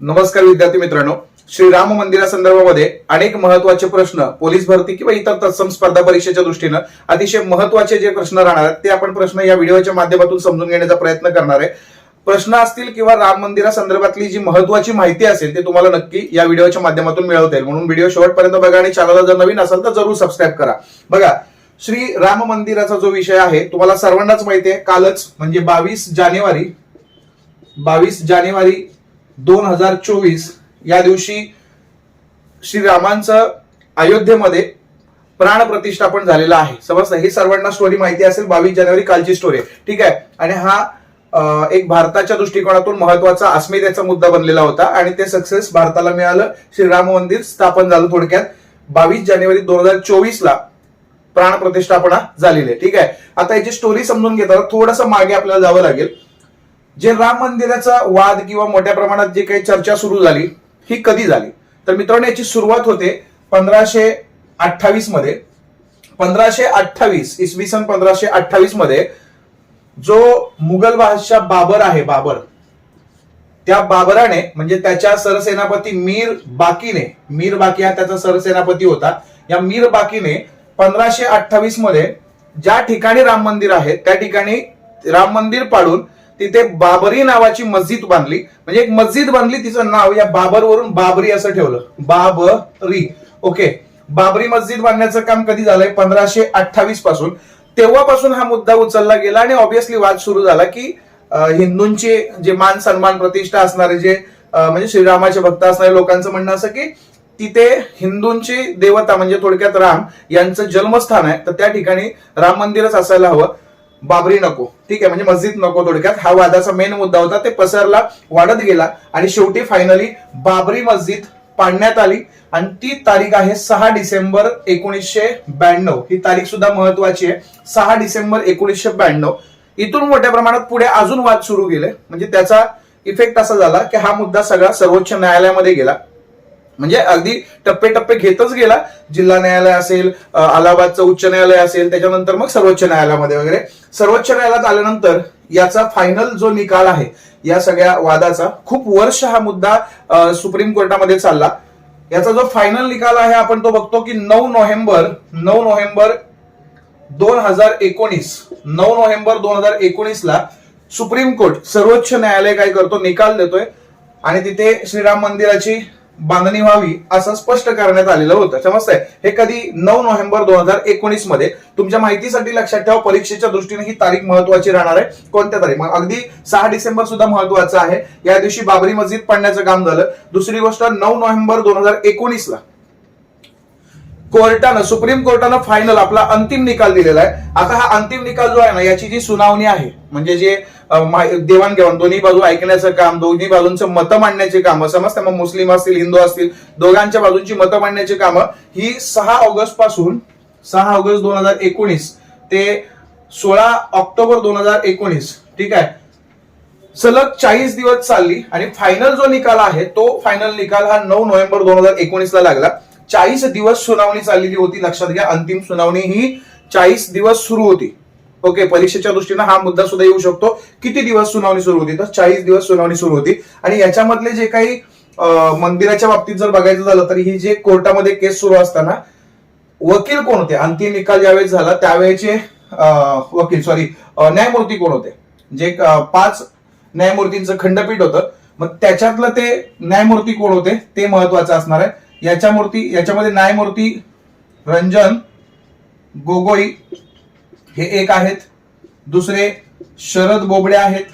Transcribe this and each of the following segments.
नमस्कार विद्यार्थी मित्रांनो. श्रीराम मंदिरासंदर्भामध्ये अनेक महत्त्वाचे प्रश्न पोलीस भरती किंवा इतर तत्सम स्पर्धा परीक्षेच्या दृष्टीनं अतिशय महत्त्वाचे जे प्रश्न राहणार आहेत ते आपण प्रश्न या व्हिडिओच्या माध्यमातून समजून घेण्याचा प्रयत्न करणार आहे. प्रश्न असतील किंवा राम मंदिरासंदर्भातली जी महत्वाची माहिती असेल ते तुम्हाला नक्की या व्हिडिओच्या माध्यमातून मिळवता येईल. म्हणून व्हिडिओ शेवटपर्यंत बघा आणि चॅनलला जर नवीन असेल तर जरूर सबस्क्राईब करा. बघा श्री राम मंदिराचा जो विषय आहे तुम्हाला सर्वांनाच माहिती आहे कालच म्हणजे बावीस जानेवारी बावीस जानेवारी दोन हजार चोवीस या दिवशी श्रीरामांचं अयोध्येमध्ये प्राण प्रतिष्ठापन झालेलं आहे. समजतं? हे सर्वांना स्टोरी माहिती असेल बावीस जानेवारी कालची स्टोरी आहे. ठीक आहे? आणि हा एक भारताच्या दृष्टिकोनातून महत्त्वाचा अस्मितेचा मुद्दा बनलेला होता आणि ते सक्सेस भारताला मिळालं. श्रीराम मंदिर स्थापन झालं थोडक्यात. बावीस जानेवारी दोन हजार चोवीस ला प्राण प्रतिष्ठापना झालेली आहे. ठीक आहे? आता याची स्टोरी समजून घेताना थोडंसं मागे आपल्याला जावं लागेल. जे राम मंदिराचा वाद किंवा मोठ्या प्रमाणात जे काही चर्चा सुरू झाली ही कधी झाली? तर मित्रांनो याची सुरुवात होते पंधराशे अठ्ठावीसमध्ये. पंधराशे अठ्ठावीस इसवी सन पंधराशे अठ्ठावीसमध्ये जो मुघल बादशाह बाबर आहे बाबर त्या बाबराने म्हणजे त्याच्या सरसेनापती मीर बाकीने मीर बाकी हा त्याचा सरसेनापती होता या मीर बाकीने पंधराशे अठ्ठावीसमध्ये ज्या ठिकाणी राम मंदिर आहे त्या ठिकाणी राम मंदिर पाडून तिथे बाबरी नावाची मस्जिद बांधली. म्हणजे एक मस्जिद बांधली तिचं नाव या बाबरवरून बाबरी असं ठेवलं. बाबरी. ओके बाबरी मस्जिद बांधण्याचं काम कधी झालंय? पंधराशे अठ्ठावीसपासून. तेव्हापासून हा मुद्दा उचलला गेला आणि ऑब्विसली वाद सुरू झाला की हिंदूंचे जे मान सन्मान प्रतिष्ठा असणारे जे म्हणजे श्रीरामाचे भक्त असणारे लोकांचं म्हणणं असं की तिथे हिंदूंची देवता म्हणजे थोडक्यात राम यांचं जन्मस्थान आहे. तर त्या ठिकाणी राम मंदिरच असायला हवं. बाबरी नको. ठीक आहे म्हणजे मस्जिद नको थोडक्यात. हा वादाचा मेन मुद्दा होता. ते पसरला वाढत गेला आणि शेवटी फायनली बाबरी मस्जिद पाडण्यात आली. आणि ती तारीख आहे सहा डिसेंबर एकोणीसशे ब्याण्णव. ही तारीख सुद्धा महत्वाची आहे. सहा डिसेंबर एकोणीसशे ब्याण्णव. इथून मोठ्या प्रमाणात पुढे अजून वाद सुरू गेले. म्हणजे त्याचा इफेक्ट असा झाला की हा मुद्दा सगळा सर्वोच्च न्यायालयामध्ये गेला. म्हणजे अगदी टप्पे टप्पे घेतच गेला. जिल्हा न्यायालय असेल अलाहाबादचं उच्च न्यायालय असेल त्याच्यानंतर मग सर्वोच्च न्यायालयामध्ये वगैरे. सर्वोच्च न्यायालयात आल्यानंतर याचा फायनल जो निकाल आहे या सगळ्या वादाचा खूप वर्ष हा मुद्दा सुप्रीम कोर्टामध्ये चालला. याचा जो फायनल निकाल आहे आपण तो बघतो की नऊ नोव्हेंबर नऊ नोव्हेंबर दोन हजार एकोणीस नऊ नोव्हेंबर दोन हजार एकोणीसला सुप्रीम कोर्ट सर्वोच्च न्यायालय काय करतो? निकाल देतोय. आणि तिथे श्रीराम मंदिराची बांधणी व्हावी असं स्पष्ट करण्यात आलेलं होतं. समजतंय हे कधी नऊ नोव्हेंबर दोन हजार एकोणीसमध्ये तुमच्या माहितीसाठी लक्षात ठेवा परीक्षेच्या दृष्टीने ही तारीख महत्वाची राहणार आहे. कोणत्या तारीख? मग अगदी सहा डिसेंबर सुद्धा महत्वाचं आहे. या दिवशी बाबरी मस्जिद पडण्याचं काम झालं. दुसरी गोष्ट नऊ नोव्हेंबर दोन हजार एकोणीस ला कोर्टानं सुप्रीम कोर्टानं फायनल आपला अंतिम निकाल दिलेला आहे. आता हा अंतिम निकाल जो आहे ना याची जी सुनावणी आहे म्हणजे जे देवाणघेवाण दोन्ही बाजू ऐकण्याचं काम दोन्ही बाजूंचं मतं मांडण्याचे कामं. समजतं मग मुस्लिम असतील हिंदू असतील दोघांच्या बाजूंची मतं मांडण्याची कामं. ही सहा ऑगस्टपासून सहा ऑगस्ट दोन हजार एकोणीस ते सोळा ऑक्टोबर दोन हजार एकोणीस ठीक आहे? सलग चाळीस दिवस चालली आणि फायनल जो निकाल आहे तो फायनल निकाल हा नऊ नोव्हेंबर दोन हजार एकोणीसला लागला. चाळीस दिवस सुनावणी चाललेली होती लक्षात घ्या अंतिम सुनावणी ही चाळीस दिवस सुरू होती. ओके परीक्षेच्या दृष्टीनं हा मुद्दा सुद्धा येऊ शकतो. किती दिवस सुनावणी सुरू होती? तर चाळीस दिवस सुनावणी सुरू होती. आणि याच्यामधले जे काही मंदिराच्या बाबतीत जर बघायचं झालं तर ही जे कोर्टामध्ये केस सुरू असताना वकील कोण होते? अंतिम निकाल ज्यावेळेस झाला त्यावेळेचे वकील सॉरी न्यायमूर्ती कोण होते? जे पाच न्यायमूर्तींचं खंडपीठ होतं मग त्याच्यातलं ते न्यायमूर्ती कोण होते? ते महत्वाचं असणार आहे. याच्या मूर्ती याच्यामध्ये न्यायमूर्ती रंजन गोगोई हे एक आहेत. दुसरे शरद बोबडे आहेत.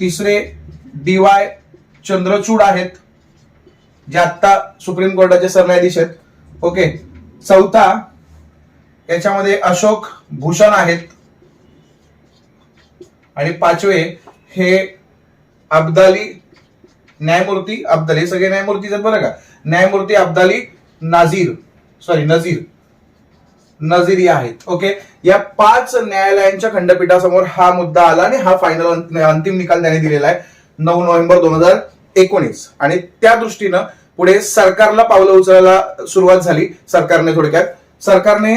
तिसरे डी वाय चंद्रचूड आहेत. जे आत्ता सुप्रीम कोर्टाचे सरन्यायाधीश आहेत. ओके. चौथा याच्यामध्ये अशोक भूषण आहेत. आणि पाचवे हे अब्दाली न्यायमूर्ती अब्दाली सगळे न्यायमूर्ती आहेत बरं का? न्यायमूर्ती अब्दाली नाझीर. सॉरी नझीर. नझीर आहेत ओके या पाच न्यायालयांच्या खंडपीठासमोर हा मुद्दा आला आणि हा फायनल अंतिम निकाल त्याने दिलेला आहे. नऊ नोव्हेंबर दोन हजार एकोणीस. आणि त्या दृष्टीनं पुढे सरकारला पावलं उचलायला सुरुवात झाली सरकारने थोडक्यात. सरकारने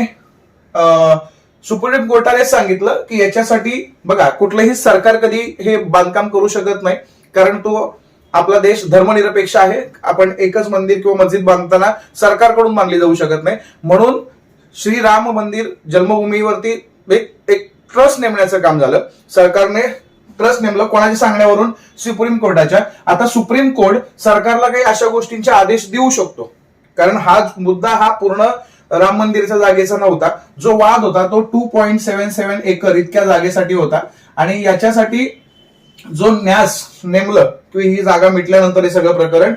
अं, सुप्रीम कोर्टाने सांगितलं की याच्यासाठी बघा कुठलंही सरकार कधी हे बांधकाम करू शकत नाही कारण तो आपला देश धर्मनिरपेक्ष आहे. आपण एकच मंदिर किंवा मस्जिद बांधताना सरकारकडून मानली जाऊ शकत नाही. म्हणून श्रीराम मंदिर जन्मभूमीवरती एक एक ट्रस्ट नेमण्याचं काम झालं. सरकारने ट्रस्ट नेमलं कोणाच्या सांगण्यावरून? सुप्रीम कोर्टाच्या आता सुप्रीम कोर्ट सरकारला काही अशा गोष्टींचे आदेश देऊ शकतो. कारण हा मुद्दा हा पूर्ण राम मंदिरच्या जागेचा नव्हता. जो वाद होता तो two point seven seven acre इतक्या जागेसाठी होता. आणि याच्यासाठी जो न्यास नेमलं की ही जागा मिटल्यानंतर हे सगळं प्रकरण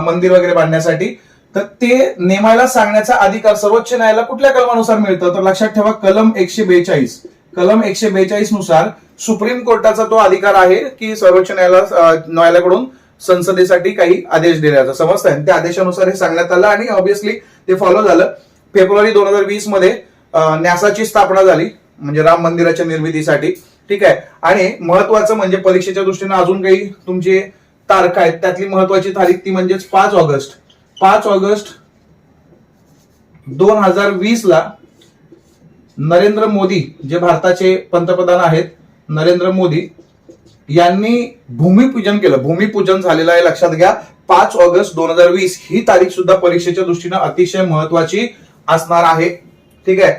मंदिर वगैरे बांधण्यासाठी तर ते नेमायला सांगण्याचा अधिकार सर्वोच्च न्यायालयाला कुठल्या कलमानुसार मिळतं? तर लक्षात ठेवा कलम एकशे बेचाळीस. कलम एकशे बेचाळीसनुसार सुप्रीम कोर्टाचा तो अधिकार आहे की सर्वोच्च न्यायालय न्यायालयाकडून संसदेसाठी काही आदेश देण्याचा समजतंय? त्या आदेशानुसार हे सांगण्यात आलं आणि ऑब्विसली ते फॉलो झालं. फेब्रुवारी दोन हजार वीसमध्ये न्यासाची स्थापना झाली म्हणजे राम मंदिराच्या निर्मितीसाठी. ठीक आहे? आणि महत्वाचं म्हणजे परीक्षेच्या दृष्टीने अजून काही तुमचे तारखा आहेत. त्यातली महत्वाची तारीख ती म्हणजेच पाच ऑगस्ट. पाच ऑगस्ट दोन हजार वीस ला नरेंद्र मोदी जे भारताचे पंतप्रधान आहेत नरेंद्र मोदी यांनी भूमिपूजन केलं. भूमिपूजन झालेलं आहे लक्षात घ्या. पाच ऑगस्ट दोन हजार वीस ही तारीख सुद्धा परीक्षेच्या दृष्टीनं अतिशय महत्वाची असणार आहे. ठीक आहे?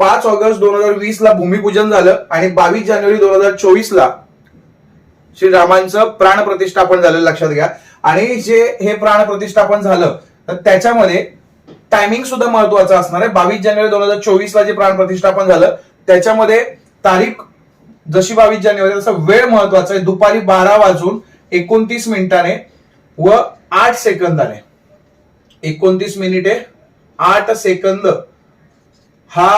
पाच ऑगस्ट दोन हजार वीस ला भूमिपूजन झालं आणि बावीस जानेवारी दोन हजार चोवीस ला श्रीरामांचं प्राण प्रतिष्ठापन झालं लक्षात घ्या. आणि जे हे प्राण प्रतिष्ठापन झालं तर त्याच्यामध्ये टायमिंग सुद्धा महत्वाचं असणार आहे. बावीस जानेवारी दोन हजार चोवीस ला जे प्राण प्रतिष्ठापन झालं त्याच्यामध्ये तारीख जशी बावीस जानेवारी तसा वेळ महत्त्वाचा आहे. दुपारी बारा वाजून एकोणतीस मिनिटाने व आठ सेकंदाने. एकोणतीस मिनिटे आठ सेकंद हा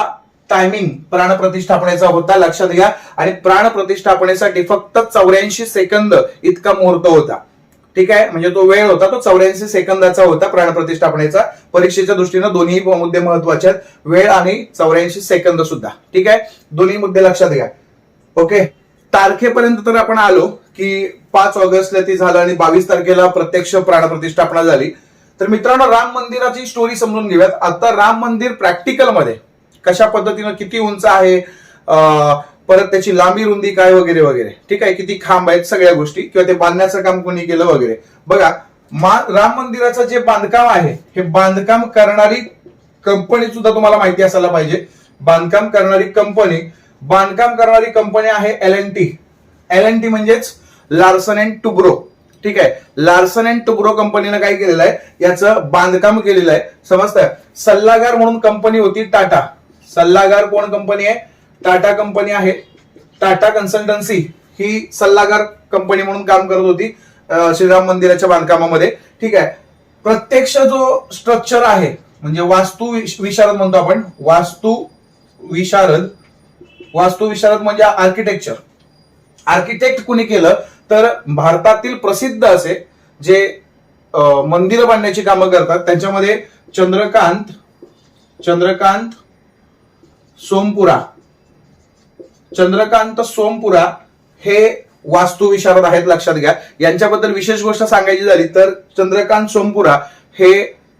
टायमिंग प्राण प्रतिष्ठापनेचा होता लक्षात घ्या. आणि प्राण प्रतिष्ठापनेसाठी फक्त चौऱ्याऐंशी सेकंद इतका मुहूर्त होता. ठीक आहे? म्हणजे तो वेळ होता तो चौऱ्याऐंशी सेकंदाचा होता प्राण प्रतिष्ठापनेचा परीक्षेच्या दृष्टीनं दोन्ही मुद्दे महत्त्वाचे आहेत. वेळ आणि चौऱ्याऐंशी सेकंद सुद्धा. ठीक आहे? दोन्ही मुद्दे लक्षात घ्या. ओके? तारखेपर्यंत तर आपण आलो की पाच ऑगस्टला ती झालं आणि बावीस तारखेला प्रत्यक्ष प्राणप्रतिष्ठापना झाली. तर मित्रांनो राम मंदिराची स्टोरी समजून घेऊयात. आता राम मंदिर प्रॅक्टिकलमध्ये कशा पद्धतीनं किती उंच आहे परत त्याची लांबी रुंदी काय वगैरे वगैरे. ठीक आहे? किती खांब आहेत सगळ्या गोष्टी किंवा ते बांधण्याचं काम कोणी केलं वगैरे. बघा मा- राम मंदिराचं जे बांधकाम आहे हे बांधकाम करणारी कंपनी सुद्धा तुम्हाला माहिती असायला पाहिजे. बांधकाम करणारी कंपनी बांधकाम करणारी कंपनी आहे L N T L N T म्हणजेच लार्सन अँड टुब्रो ठीक आहे? लार्सन अँड टुब्रो कंपनीनं काय केलेलं आहे? याचं बांधकाम केलेलं आहे. समजतंय? सल्लागार म्हणून कंपनी होती टाटा सल्लागार कोण कंपनी आहे? टाटा कंपनी आहे. टाटा कन्सल्टन्सी ही सल्लागार कंपनी म्हणून काम करत होती श्रीराम मंदिराच्या बांधकामामध्ये. ठीक आहे. प्रत्यक्ष जो स्ट्रक्चर आहे म्हणजे वास्तू विश- विशारद म्हणतो आपण वास्तू विशारद वास्तू विशारद म्हणजे आर्किटेक्चर आर्किटेक्ट कुणी केलं? तर भारतातील प्रसिद्ध असे जे मंदिर बांधण्याची कामं करतात त्यांच्यामध्ये चंद्रकांत चंद्रकांत सोमपुरा. चंद्रकांत सोमपुरा हे वास्तुविशारद आहेत लक्षात घ्या. यांच्याबद्दल विशेष गोष्ट सांगायची झाली तर चंद्रकांत सोमपुरा हे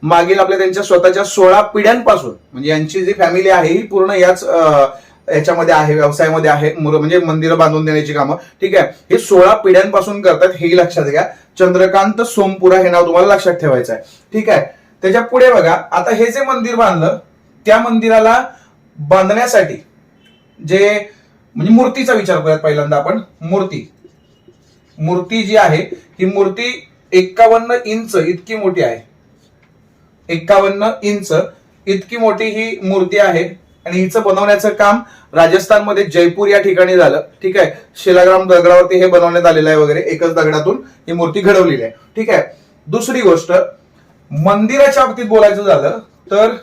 मागील आपल्या त्यांच्या स्वतःच्या सोळा पिढ्यांपासून म्हणजे यांची जी फॅमिली आहे ही पूर्ण याच याच्यामध्ये आहे व्यवसायामध्ये आहे म्हणजे मंदिरं बांधून देण्याची कामं. ठीक आहे? हे सोळा पिढ्यांपासून करतात हेही लक्षात घ्या. चंद्रकांत सोमपुरा हे नाव तुम्हाला लक्षात ठेवायचं आहे. ठीक आहे? त्याच्या पुढे बघा आता हे जे मंदिर बांधलं त्या मंदिराला बांधण्यासाठी जे म्हणजे मूर्तीचा विचार करूयात पहिल्यांदा आपण. मूर्ती. मूर्ती जी आहे ही मूर्ती एक्कावन्न इंच इतकी मोठी आहे. एक्कावन्न इंच इतकी मोठी ही मूर्ती आहे आणि हिचं बनवण्याचं काम राजस्थानमध्ये जयपूर या ठिकाणी झालं. ठीक आहे? शिलाग्राम दगडावरती हे बनवण्यात आलेलं आहे वगैरे एकच दगडातून ही मूर्ती घडवलेली आहे. ठीक आहे? दुसरी गोष्ट मंदिराच्या बाबतीत बोलायचं झालं तर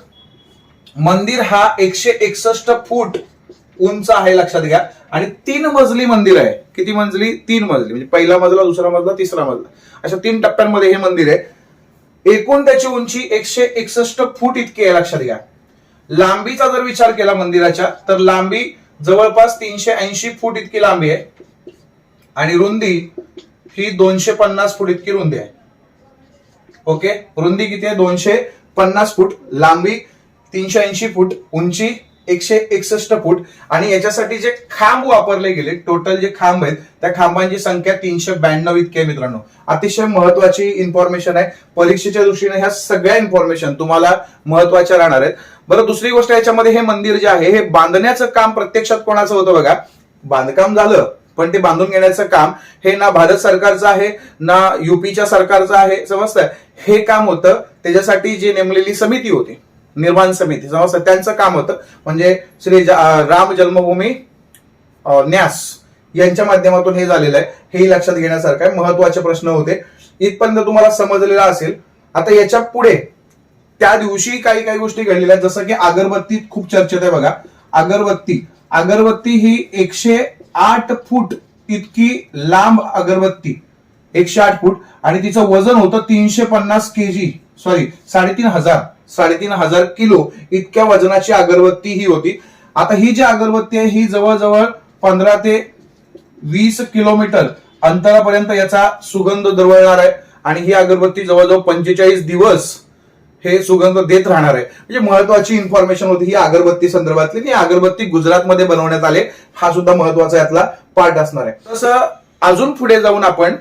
मंदिर हा एकशे एकसष्ट फूट उंच आहे लक्षात घ्या. आणि तीन मजली मंदिर आहे. किती मजली? तीन मजली. म्हणजे पहिला मजला दुसरा मजला तिसरा मजला. अशा तीन टप्प्यांमध्ये हे मंदिर आहे. एकूण त्याची उंची एकशे एकसष्ट फूट इतकी आहे लक्षात घ्या. लांबीचा जर विचार केला मंदिराच्या तर लांबी जवळपास तीनशे ऐंशी फूट इतकी लांबी आहे. आणि रुंदी ही दोनशे पन्नास फूट इतकी रुंदी आहे. ओके? रुंदी किती आहे? दोनशे पन्नास फूट लांबी. तीनशे ऐंशी फूट उंची एकशे एकसष्ट फूट. आणि याच्यासाठी जे खांब वापरले गेले टोटल जे खांब आहेत त्या खांबांची संख्या तीनशे ब्याण्णव इतकी आहे मित्रांनो. अतिशय महत्वाची इन्फॉर्मेशन आहे. परीक्षेच्या दृष्टीने ह्या सगळ्या इन्फॉर्मेशन तुम्हाला महत्त्वाच्या राहणार आहेत. बरं दुसरी गोष्ट याच्यामध्ये हे मंदिर जे आहे हे बांधण्याचं काम प्रत्यक्षात कोणाचं होतं बघा? बांधकाम झालं पण ते बांधून घेण्याचं काम हे ना भारत सरकारचं आहे ना युपीच्या सरकारचं आहे समजतं हे काम होतं त्याच्यासाठी जी नेमलेली समिती होती. निर्माण समिती. समजतं त्यांचं काम होतं. म्हणजे श्री राम जन्मभूमी न्यास यांच्या माध्यमातून हे झालेलं आहे. हेही लक्षात घेण्यासारखं आहे. महत्त्वाचे प्रश्न होते. इथपर्यंत तुम्हाला समजलेला असेल आता याच्यापुढे त्या दिवशी काही काही गोष्टी घडलेल्या आहेत. जसं की अगरबत्ती खूप चर्चेत आहे बघा. अगरबत्ती. अगरबत्ती ही एकशे आठ फूट इतकी लांब अगरबत्ती. एकशे आठ फूट. आणि तिचं वजन होतं तीनशे पन्नास केजी. सॉरी साडेतीन हजार. साडेतीन हजार किलो इतक्या वजनाची अगरबत्ती ही होती. आता ही जी अगरबत्ती आहे ही जवळजवळ पंधरा ते वीस किलोमीटर अंतरापर्यंत याचा सुगंध दरवळणार आहे. आणि ही अगरबत्ती जवळजवळ पंचेचाळीस दिवस हे सुगंध देत राहणार आहे. म्हणजे महत्वाची इन्फॉर्मेशन होती ही अगरबत्ती संदर्भातली. ही अगरबत्ती गुजरातमध्ये बनवण्यात आले. हा सुद्धा महत्त्वाचा यातला पार्ट असणार आहे. तसं अजून पुढे जाऊन आपण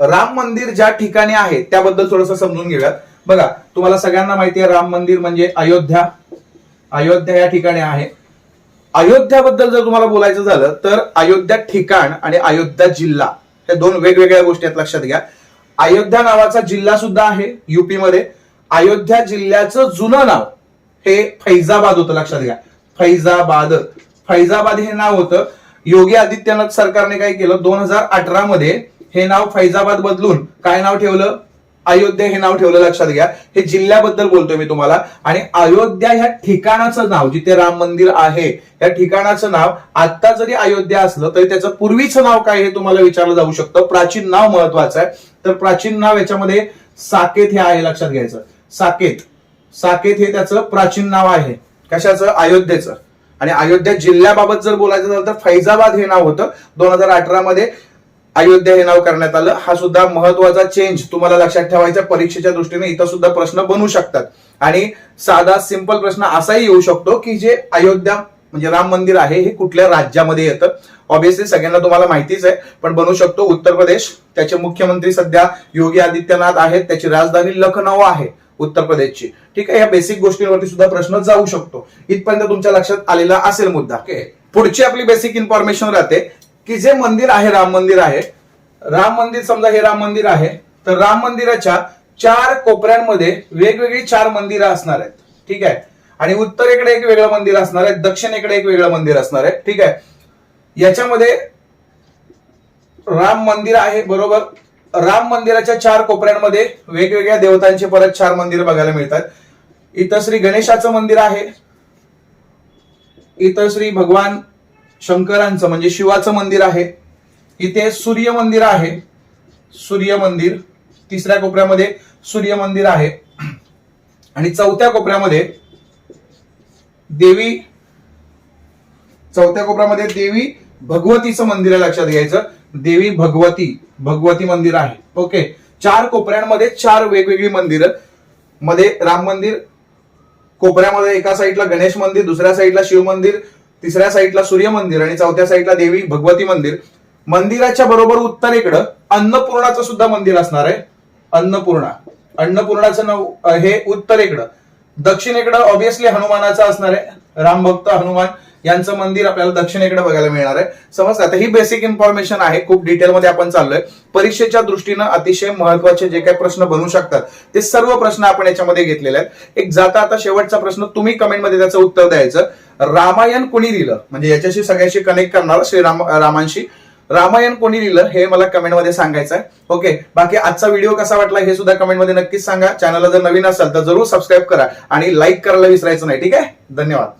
राम मंदिर ज्या ठिकाणी आहे त्याबद्दल थोडंसं समजून घेऊयात. बघा तुम्हाला सगळ्यांना माहिती आहे राम मंदिर म्हणजे अयोध्या. अयोध्या या ठिकाणी आहे. अयोध्याबद्दल जर तुम्हाला बोलायचं झालं तर अयोध्या ठिकाण आणि अयोध्या जिल्हा हे दोन वेगवेगळ्या गोष्टी आहेत लक्षात घ्या. अयोध्या नावाचा जिल्हा सुद्धा आहे युपी मध्ये अयोध्या जिल्ह्याचं जुनं नाव हे फैजाबाद होतं लक्षात घ्या. फैजाबाद. फैजाबाद हे नाव होतं. योगी आदित्यनाथ सरकारने काय केलं दोन हजार अठरा मध्ये हे नाव फैजाबाद बदलून काय नाव ठेवलं? अयोध्या हे नाव ठेवलं लक्षात घ्या. हे जिल्ह्याबद्दल बोलतोय मी तुम्हाला. आणि अयोध्या ह्या ठिकाणाचं नाव जिथे राम मंदिर आहे या ठिकाणाचं नाव आता जरी अयोध्या असलं तरी त्याचं पूर्वीचं नाव काय हे तुम्हाला विचारलं जाऊ शकतं. प्राचीन नाव महत्वाचं आहे. तर प्राचीन नाव याच्यामध्ये साकेत हे आहे लक्षात घ्यायचं. साकेत. साकेत हे त्याचं प्राचीन नाव आहे. कशाचं? अयोध्येचं. आणि अयोध्या जिल्ह्याबाबत जर बोलायचं झालं तर फैजाबाद हे नाव होतं. दोन हजार अठरा मध्ये अयोध्या हे नाव करण्यात आलं. हा सुद्धा महत्त्वाचा चेंज तुम्हाला लक्षात ठेवायचा परीक्षेच्या दृष्टीने इथं सुद्धा प्रश्न बनू शकतात. आणि साधा सिंपल प्रश्न असाही येऊ शकतो की जे अयोध्या म्हणजे राम मंदिर आहे हे कुठल्या राज्यामध्ये येतं? ऑब्विसली सगळ्यांना तुम्हाला माहितीच आहे पण बनू शकतो उत्तर प्रदेश. त्याचे मुख्यमंत्री सध्या योगी आदित्यनाथ आहेत त्याची राजधानी लखनौ आहे उत्तर प्रदेशची. ठीक आहे या बेसिक गोष्टींवरती सुद्धा प्रश्न जाऊ शकतो. इथपर्यंत तुमच्या लक्षात आलेला असेल मुद्दा. पुढची आपली बेसिक इन्फॉर्मेशन राहते. की जे मंदिर आहे राम मंदिर आहे राम मंदिर समजा हे राम मंदिर आहे तर राम मंदिराच्या चार कोपऱ्यांमध्ये वेगवेगळी चार मंदिरं असणार आहेत. ठीक आहे? आणि उत्तरेकडे एक वेगळं मंदिर असणार आहे दक्षिणेकडे एक वेगळं मंदिर असणार आहे. ठीक आहे? याच्यामध्ये राम मंदिर आहे बरोबर? राम मंदिराच्या चार कोपऱ्यांमध्ये वेगवेगळ्या देवतांचे परत चार मंदिर बघायला मिळतात. इथं श्री गणेशाचं मंदिर आहे. इथं श्री भगवान शंकरांचं म्हणजे शिवाचं मंदिर आहे. इथे सूर्य मंदिर आहे. सूर्य मंदिर तिसऱ्या कोपऱ्यामध्ये सूर्य मंदिर आहे. आणि चौथ्या कोपऱ्यामध्ये देवी चौथ्या कोपऱ्यामध्ये देवी भगवतीचं मंदिर आहे लक्षात घ्यायचं. देवी भगवती भगवती मंदिर आहे. ओके. चार कोपऱ्यांमध्ये चार वेगवेगळी मंदिरं. मध्ये राम मंदिर कोपऱ्यामध्ये एका साईडला गणेश मंदिर दुसऱ्या साईडला शिव मंदिर तिसऱ्या साईडला सूर्य मंदिर आणि चौथ्या साईडला देवी भगवती मंदिर. मंदिराच्या बरोबर उत्तरेकडं अन्नपूर्णाचं सुद्धा मंदिर असणार आहे. अन्नपूर्णा. अन्नपूर्णाचं नाव हे उत्तरेकडं दक्षिणेकडं ऑब्विसली हनुमानाचं असणार आहे. रामभक्त हनुमान. यांचं मंदिर आपल्याला दक्षिणेकडे बघायला मिळणार आहे. समजतं आता ही बेसिक इन्फॉर्मेशन आहे. खूप डिटेलमध्ये आपण चाललोय. परीक्षेच्या दृष्टीनं अतिशय महत्त्वाचे जे काही प्रश्न बनू शकतात ते सर्व प्रश्न आपण याच्यामध्ये घेतलेले आहेत. एक जाता आता शेवटचा प्रश्न तुम्ही कमेंटमध्ये त्याचं उत्तर द्यायचं. रामायण कोणी लिहिलं? म्हणजे याच्याशी सगळ्याशी कनेक्ट करणार श्रीराम रामांशी. रामायण कोणी लिहिलं? हे मला कमेंटमध्ये सांगायचं आहे. ओके बाकी आजचा व्हिडिओ कसा वाटला हे सुद्धा कमेंटमध्ये नक्कीच सांगा. चॅनलला जर नवीन असाल तर जरूर सबस्क्राईब करा आणि लाईक करायला विसरायचं नाही. ठीक आहे? धन्यवाद.